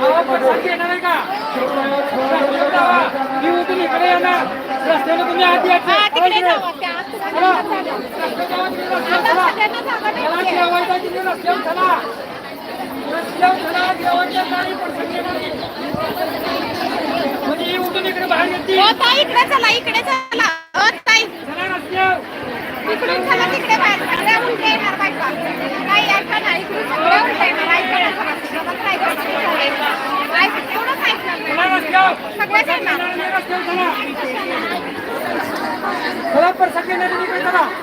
हो, तुम्ही आधी यायचं. हा, तिकडे म्हणजे उठून इकडे बाहेर येते चला इकडे चला. ताई. इकडून चला तिकडे बाहेर. सगळ्या उलट्या येणार बायका. काही ऐका ना इकडून सगळ्या उलट्या येणार. ऐका ना जरा. जरा काय करणार? ऐक- थोडंच ऐकणार सगळेच येणार.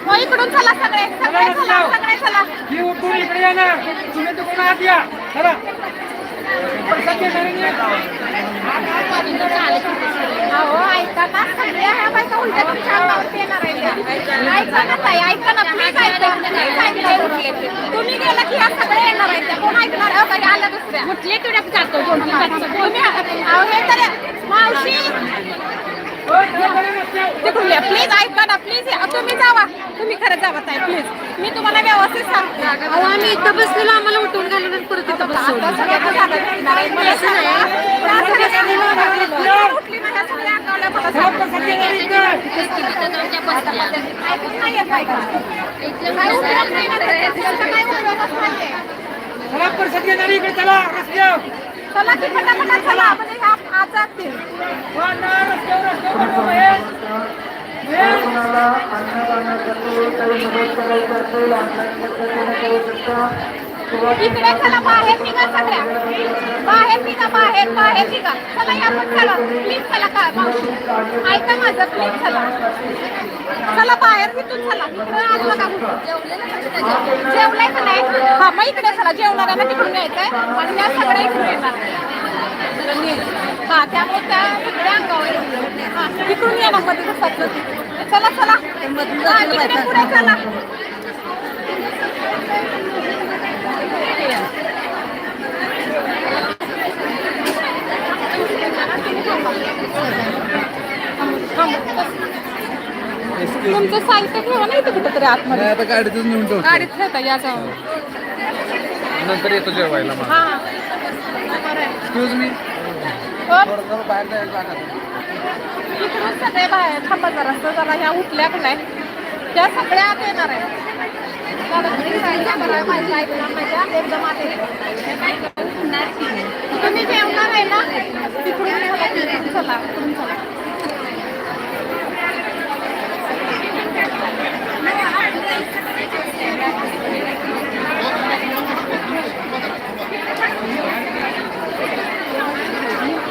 हो इकडून चला सगळे. सगळे चला सगळे चला. ही उठून इकडे येणार. तुम्ही तिकडून आत या. चला. पण तुम्ही गेला की या सगळ्या येणार आहेत त्या. कोण ऐकणार अहो ताई आल्या दुसऱ्या कुठली तुड्यात जातो तुम्ही अहो तर मावशी तिकडून प्लीज ऐका ना प्लीज तुम्ही जावा तुम्ही खरं जावा ताई प्लीज मी तुम्हाला व्यवस्थित सांगते अहो आम्ही इथं बसलेलो आम्हाला उठून घालून परत इथं बसवलं चला पण सगळे इकडे चला रस्त्यावर. चला की पटापटा चला म्हणजे ह्या आज जातील काही मदत करायची असेल ऑनलाईन पद्धतीने करू शकता इकडे चला बाहेर निघा सगळ्या. बाहेर निघा बाहेर बाहेर निघा. चला या पण चला. प्लीज चला काय मावशी? ऐका माझं प्लीज चला. चला बाहेर तिथून चला. इकडे आज बघा. जेवलंय का नाही? हा मग इकडे चला. जेवणार आहे ना तिकडून यायचंय आणि त्या सगळ्या इकडे येणार. हा त्यामुळे त्या तिकडे अंगावर हा तिकडून ये ना मध्ये बसायचं चला चला. हा, तिकडे पुढे चला. तुमचं साहित्य ठेवा नाही कुठेतरी आतमध्ये? आता गाडीतच नेऊन ठेवतो. गाडीत ठेवता या जाऊन नंतर येतो जेवायला मग. हा. बरं आहे. एक्सक्यूज मी हो, थोडं बाहेर जायला जागा द्या. इकडून सगळे बाहेर थांबा जरा जरा ह्या उठल्या का नाही? त्या सगळ्या आत येणार आहे एकदम आत. तुम्ही जेवणार आहे ना?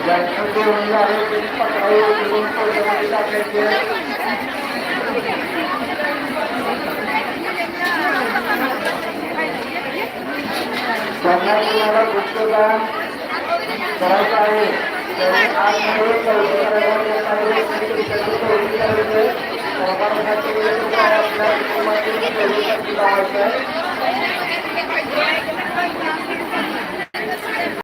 dan untuk menaruh tempat lalu untuk kita kerja Jangan menaruh usulan berasal dari ambil kebenaran yang harus kita tutup kita itu Orang hati kita dan umat ini kita bahasa